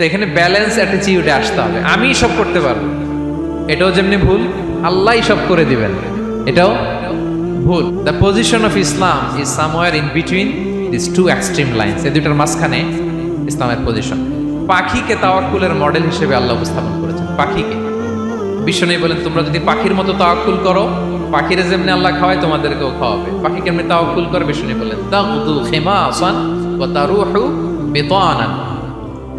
তো এখানে ব্যালেন্স অ্যাটিটিউডে আসতে হবে। আমি সব করতে পারব। এটাও যেমনি ভুল আল্লাহ সব করে দিবেন। এটাও ভুল। The position of Islam is somewhere in between this two extreme lines এই দুটার মাঝখানে ইসলামের পজিশন পাখিকে তাওয়াক্কুলের মডেল হিসেবে আল্লাহ উপস্থাপন করেছেন। পাখিকে। বিশ্বনবী বলেন, তোমরা যদি পাখির মতো তাওয়াক্কুল করো, পাখিরে যেমনি আল্লাহ খাওয়ায়, তোমাদেরকেও খাওয়াবে। পাখি কেমনি তাওয়াক্কুল করে? বিশ্বনবী বলেন, তাগুদু খিমাসান ওয়া তারুহু বিতানান।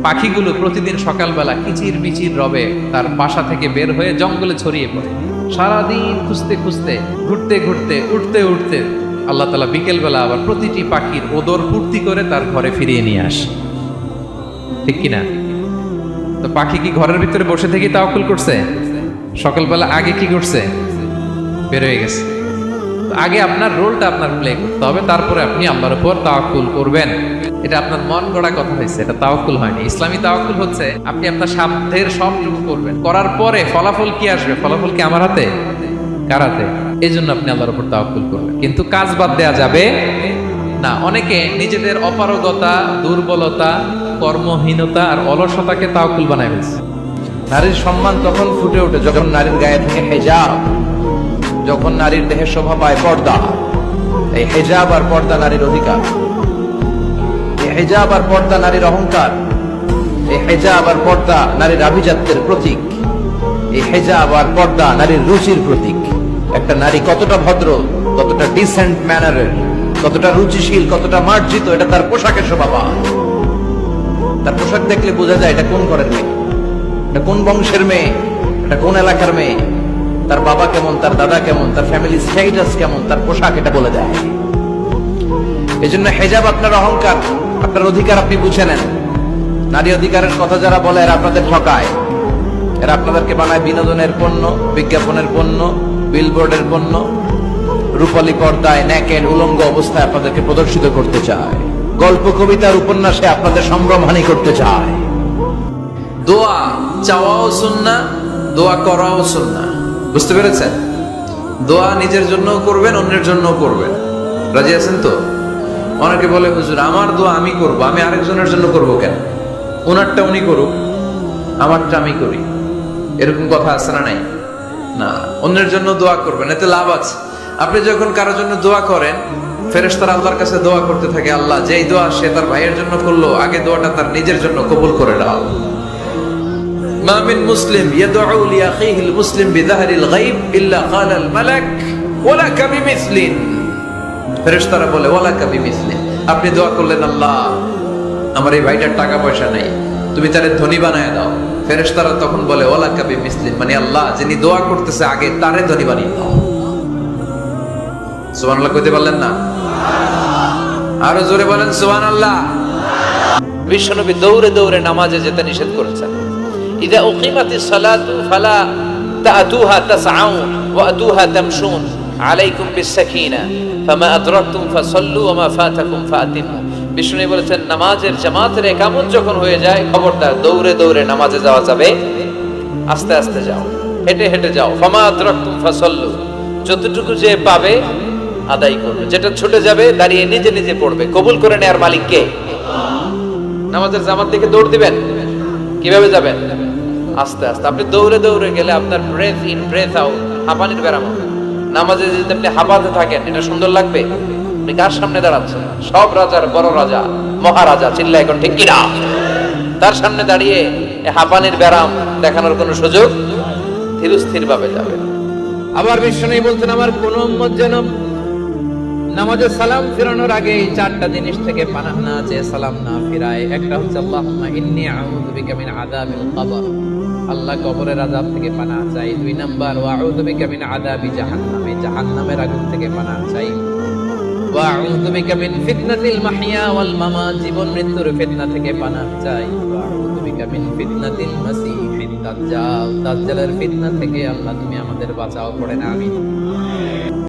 পাখিগুলো প্রতিদিন সকালবেলা কিচির বিচির রবে তার বাসা থেকে বের হয়ে জঙ্গলে ছড়িয়ে পড়ে। সারাদিন খুঁজতে খুঁজতে, ঘুরতে ঘুরতে, উঠতে উঠতে আল্লাহ তালা বিকেলবেলা আবার প্রতিটি পাখির ওদর পূর্তি করে তার ঘরে ফিরিয়ে নিয়ে আসে। ঠিক কিনা? তো পাখি কি ঘরের ভিতরে বসে থেকে তাওকুল করছে? সকালবেলা আগে কি করছে? বের হয়ে গেছে। আগে আপনার রোলটা আপনার প্লে করতে হবে, তারপরে আপনি আল্লাহর উপর তাওয়াক্কুল করবেন। এটা আপনার মন গড়া কথা হয়েছে, এটা তাওয়াক্কুল হয়নি। ইসলামী তাওয়াক্কুল হচ্ছে, আপনি আপনার সাধ্যের সবটুকু করবেন। করার পরে ফলাফল কি আসবে? ফলাফল কি আমার হাতে? কার হাতে? এই জন্য আপনি আল্লাহর উপর তাওয়াক্কুল করবেন। কিন্তু কাজ বাদ দেওয়া যাবে না। অনেকে নিজেদের অপারগতা, দুর্বলতা, কর্মহীনতা আর অলসতাকে তাওকুল বানায় ফেলছে। নারীর সম্মান তখন ফুটে ওঠে যখন নারীর গায়ে থেকে হেজাব। যখন নারীর দেহে শোভা পায় পর্দা। এই হেজাব আর পর্দা নারীর অধিকার। হেজাব আর পর্দা নারীর অহংকার। এই হেজাব আর পর্দা নারীর আভিজাত্যের প্রতীক। এই হেজাব আর পর্দা নারীর রুচির প্রতীক। একটা নারী কতটা ভদ্র, কতটা ডিসেন্ট ম্যানারের কতটা রুচিশীল, কতটা মার্জিত, এটা তার পোশাকের শোভা তার পোশাক দেখলে বোঝা যায় এটা কোন ঘরের মেয়ে, এটা কোন বংশের মেয়ে, এটা কোন এলাকার মেয়ে। তার বাবা কেমন, তার দাদা কেমন, তার ফ্যামিলি স্ট্যাটাস কেমন, তার পোশাক এটা বলে দেয়। এই জন্য হেজাব আপনার অহংকার আপনার অধিকার আপনি বুঝে নেন। নারী অধিকারের কথা যারা বলে, এরা আপনাদের ঠকায়। এরা আপনাদেরকে বানায় বিনোদনের পণ্য, বিজ্ঞাপনের পণ্য বিলবোর্ডের পণ্য। রূপালী পর্দায় ন্যাকের উলঙ্গ অবস্থায় আপনাদেরকে প্রদর্শিত করতে চায়। গল্প, কবিতার উপন্যাসে আপনাদের সম্ভ্রমহানি করতে চায়। দোয়া চাওয়াও সুন্না, দোয়া করাও সুন্না। বুঝতে পেরেছেন? দোয়া নিজের জন্য করবেন, অন্যের জন্য করবেন। রাজি আছেন তো? অনেকে বলে, হুজুর, আমার দোয়া আমি করব, আমি আরেকজনের জন্য করব কেন? ওনারটা উনি করুক, আমারটা আমি করি। এরকম কথা আছে না নাই? না, অন্যের জন্য দোয়া করবেন, এতে লাভ আছে। আপনি যখন কারও জন্য দোয়া করেন ফেরেস্তারা আল্লাহর কাছে দোয়া করতে থাকে, আল্লাহ, যেই দোয়া সে তার ভাইয়ের জন্য করল, আগে দোয়াটা তার নিজের জন্য কবুল করে নাও। মামিন মুসলিম ইয়াদউ লি মুসলিম বিযাহরিল গায়ব ইল্লা ক্বালা মালাক ফেরেস্তারা বলে ওলা কাবি মিসলে আপনি দোয়া করলেন, আল্লাহ, আমার এই ভাইটার টাকা পয়সা নাই। তুমি তাহলে ধনী বানায় দাও। ফেরেস্তারা তখন বলে ওলা কাবি মিসলিম মানে আল্লাহ, যিনি দোয়া করতেছে আগে তারে ধনী বানিয়ে দাও। সুবান আল্লাহ কইতে পারলেন না? আরও জোরে বলেন সুবান আল্লাহ বিশ্বনবী দৌড়ে দৌড়ে নামাজে যেতে নিষেধ করেছেন। ইদা উকিমাতি সালাতু ফালা ওয়া আতুহা তামশুন আলাইকুম বিসাকিনা ফামা আদরাকতুম ফাসাল্লু ওয়া মা ফাতাকুম ফাতিমু বিষ্ণু বলেছেন, নামাজের জামাতের একামত যখন হয়ে যায়, খবরদার দৌড়ে দৌড়ে নামাজে যাওয়া যাবে। আস্তে আস্তে যাও, হেঁটে হেঁটে যাও। ফামা আদরাকতুম ফাসাল্লু, যতটুকু যে পাবে আদায় করবে। যেটা ছুটে যাবে, দাঁড়িয়ে নিজে নিজে পড়বে। কবুল করে নেয়ার মালিককে নামাজের জামাত দিকে দৌড় দিবেন? কীভাবে যাবেন? আস্তে আস্তে। আপনি দৌড়ে দৌড়ে গেলে আপনার ব্রেথ ইন ব্রেথ আউট হাঁপানির ব্যারাম হবে। নামাজে যদি আপনি হাফাতে থাকেন, এটা সুন্দর লাগবে? আপনি কার সামনে দাঁড়াচ্ছেন? সব রাজার বড় রাজা, মহারাজা চিল্লা এখন ঠিক কিনা? তার সামনে দাঁড়িয়ে এ হাঁপানির ব্যারাম দেখানোর কোনো সুযোগ? ধীরস্থির ভাবে যাবে আবার নেই বলছেন, আমার কোন যেন নামাজে সালাম ফিরানোর আগে এই চারটা জিনিস থেকে পানাহ না চেয়ে সালাম না ফিরায়। একটা হচ্ছে, আল্লাহুম্মা ইন্নী আউযু বিকা মিন আযাবিল কবর। আল্লাহ কবরের আযাব থেকে পানাহ চাই। দুই নাম্বার, ওয়া আউযু বিকা মিন আযাবি জাহান্নাম। জাহান্নামের আগুন থেকে পানাহ চাই। ওয়া আউযু বিকা মিন ফিতনাতিল মাহইয়া ওয়াল মামাত। জীবন মৃত্যুর ফিতনা থেকে পানাহ চাই। ওয়া আউযু বিকা মিন ফিতনাতিল মাসীহিদ দাজ্জাল। দাজ্জালের ফিতনা থেকে আল্লাহ, তুমি আমাদের বাঁচাও পড়েন আমিন